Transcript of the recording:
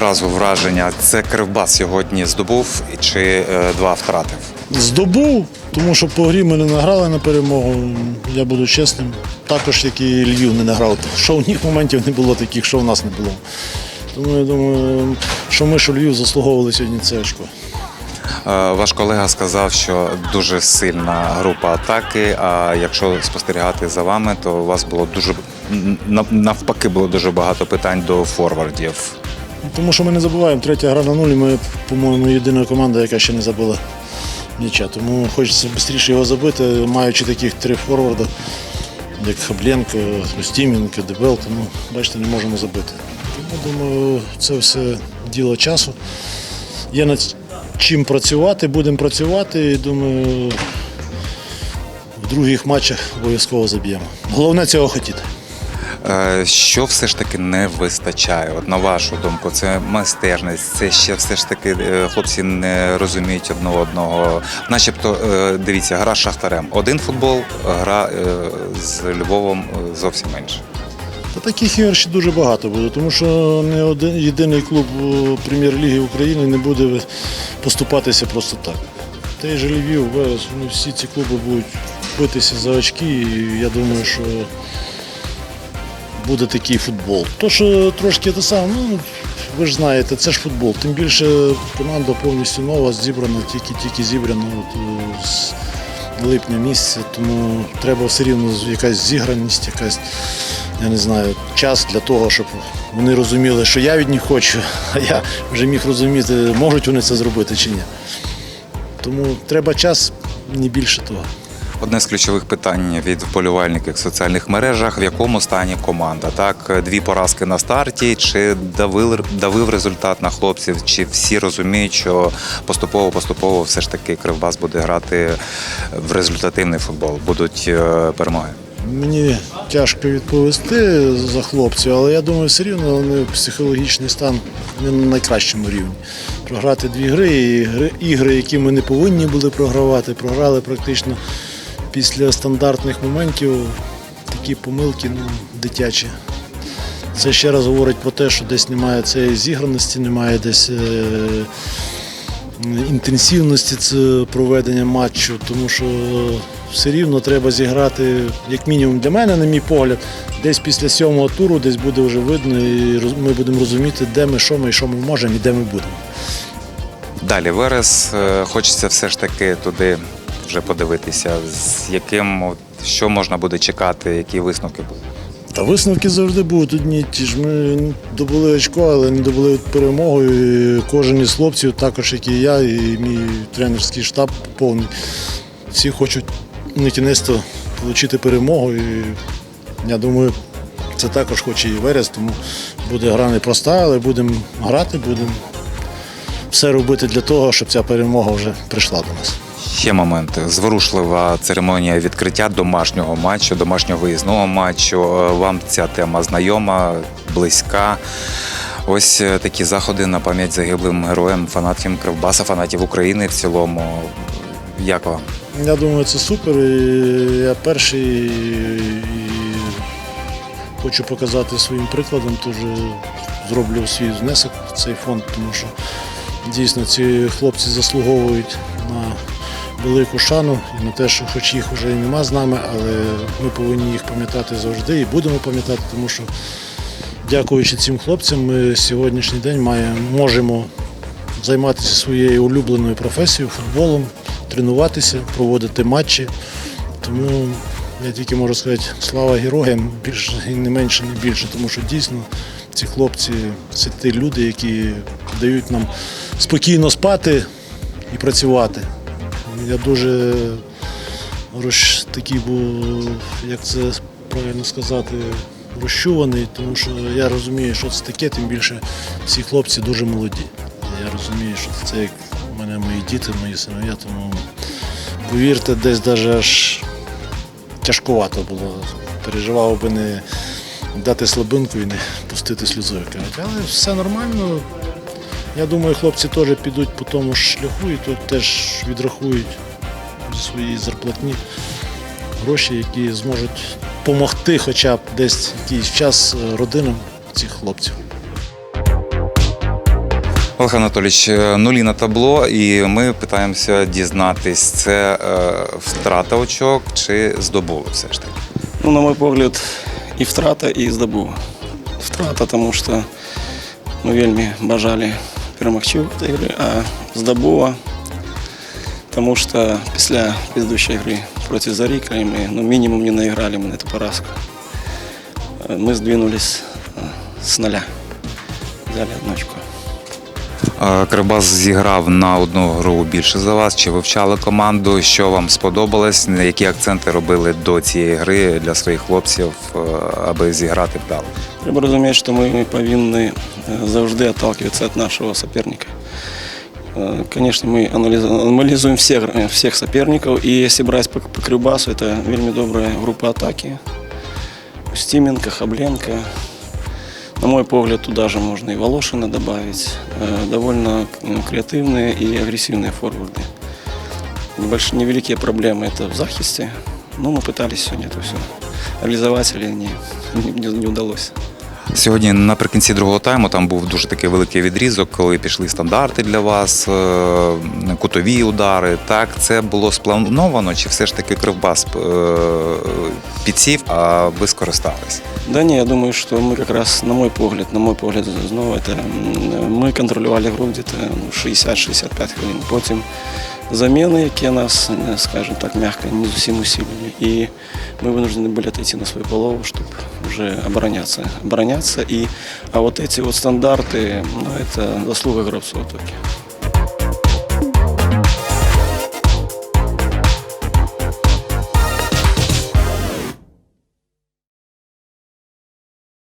одразу враження. Це Кривбас сьогодні здобув чи е, два втратив? Здобув, тому що по грі ми не награли на перемогу. Я буду чесним. Також як і Львів не награв. Що у них моментів не було таких, що у нас не було. Тому я думаю, що ми, що Львів заслуговували сьогодні це очко. Е, Ваш колега сказав, що дуже сильна група атаки. А якщо спостерігати за вами, то у вас було дуже навпаки було дуже багато питань до форвардів. Тому що ми не забуваємо, третя гра на нулі. Ми, по-моєму, єдина команда, яка ще не забила ніча. Тому хочеться швидше його забити, маючи таких три форварда, як Хабленко, Устіменко, Дебелко. Ну, бачите, не можемо забити. Тому думаю, це все діло часу. Є над чим працювати, будемо працювати і думаю, в других матчах обов'язково заб'ємо. Головне цього хотіти. Е, Що все ж таки не вистачає? От на вашу думку, це майстерність, це ще все ж таки е, хлопці не розуміють одне одного. Начебто, е, дивіться, гра з шахтарем. Один футбол, гра з Львовом зовсім інша. Та таких ігор ще дуже багато буде, тому що не один єдиний клуб прем'єр-ліги України не буде поступатися просто так. Той же Львів, ну, всі ці клуби будуть битися за очки, і я думаю, що буде такий футбол. То, що трошки те саме, ну ви ж знаєте, це ж футбол. Тим більше команда повністю нова, зібрана, тільки-тільки зібрана от, е, з липня місяця, тому треба все рівно якась зіграність, якась, я не знаю, час для того, щоб вони розуміли, що я від них хочу, а я вже міг розуміти, можуть вони це зробити чи ні. Тому треба час, не більше того. Одне з ключових питань від вболівальників в соціальних мережах: в якому стані команда? Так, дві поразки на старті, чи давив, давив результат на хлопців, чи всі розуміють, що поступово поступово все ж таки Кривбас буде грати в результативний футбол, будуть е, перемоги. Мені тяжко відповісти за хлопців, але я думаю, все рівно вони психологічний стан не на найкращому рівні. Програти дві гри, і гри- ігри, які ми не повинні були програвати, програли практично після стандартних моментів. Такі помилки ну, дитячі. Це ще раз говорить про те, що десь немає цієї зіграності, немає десь е, інтенсивності проведення матчу, тому що все рівно треба зіграти, як мінімум для мене, на мій погляд, десь після сьомого туру десь буде вже видно, і ми будемо розуміти, де ми, що ми і що ми можемо і де ми будемо. Далі Верес, е, хочеться все ж таки туди вже подивитися, з яким от, що можна буде чекати, які висновки будуть. Та висновки завжди будуть одні ті ж. Ми добули очко, але не добули перемогу. І кожен із хлопців, також як і я, і мій тренерський штаб повний. Всі хочуть на кінець отримати перемогу. І я думаю, це також хоче і Верес, тому буде гра непроста, але будемо грати, будемо все робити для того, щоб ця перемога вже прийшла до нас. Ще момент. Зворушлива церемонія відкриття домашнього матчу, домашнього виїзного матчу. Е, Вам ця тема знайома, близька. Ось е, такі заходи на пам'ять загиблим героям, фанатів Кривбаса, фанатів України в цілому. Як вам? Я думаю, це супер. Я перший і хочу показати своїм прикладом, теж зроблю свій внесок в цей фонд, тому що дійсно ці хлопці заслуговують на велику шану і на те, що хоч їх вже і нема з нами, але ми повинні їх пам'ятати завжди і будемо пам'ятати, тому що дякуючи цим хлопцям, ми сьогоднішній день маємо, можемо займатися своєю улюбленою професією, футболом, тренуватися, проводити матчі. Тому я тільки можу сказати, слава героям, більше і не менше, не більше, тому що дійсно ці хлопці це ті люди, які дають нам спокійно спати і працювати. Я дуже такий був, як це правильно сказати, розчуваний, тому що я розумію, що це таке, тим більше ці хлопці дуже молоді. Я розумію, що це як у мене мої діти, мої синов'я, тому повірте, десь навіть аж тяжкувато було. Переживав би не дати слабинку і не пустити кажуть. Але все нормально. Я думаю, хлопці теж підуть по тому ж шляху і тут теж відрахують зі своєї зарплатні гроші, які зможуть допомогти хоча б десь якийсь час е, родинам цих хлопців. Олег Анатолійович, е, нулі на табло, і ми питаємося дізнатись, це е, втрата очок чи здобули все ж таки. Ну, на мой погляд, і втрата, і здобув. Втрата, тому що ми вельми бажали грі, а здобула, тому що після предыдущей гри проти Заріка ми ну, мінімум не наіграли ми на цю поразку. Е, Ми здвинулись е, з нуля. Взяли одну очко. Е, Кривбас зіграв на одну гру більше за вас. Чи вивчали команду? Що вам сподобалось? Які акценти робили до цієї гри для своїх хлопців, е, аби зіграти вдало? Треба розуміти, що ми повинні е, завжди відталкиватися від нашого суперника. Э, Конечно, мы анализ- анализуем всех, э, всех соперников, и если брать по, по Кривбасу, это вельми добрая группа атаки. Устименко, Хабленко. На мой погляд, туда же можно и Волошина добавить. Э, Довольно ну, креативные и агрессивные форварды. Небольш- невеликие проблемы это в захисте. Но мы пытались сегодня это все реализовать или не, не, не удалось. Сьогодні наприкінці другого тайму там був дуже такий великий відрізок, коли пішли стандарти для вас, е, кутові удари. Так, це було сплановано, чи все ж таки Кривбас е, підсів, а ви скористались? Да не, я думаю, что мы как раз, на мой погляд, на мой погляд, знову это м, мы контролювали гру где-то ну, 60-65 хвилин. Потім заміни, які нас, е, скажем так, мягко, не зовсім усилили. І ми вынуждены были отойти на свою голову, чтобы уже обороняться. Обороняться. И, а вот эти вот стандарты, ну, это заслуга гравцов только.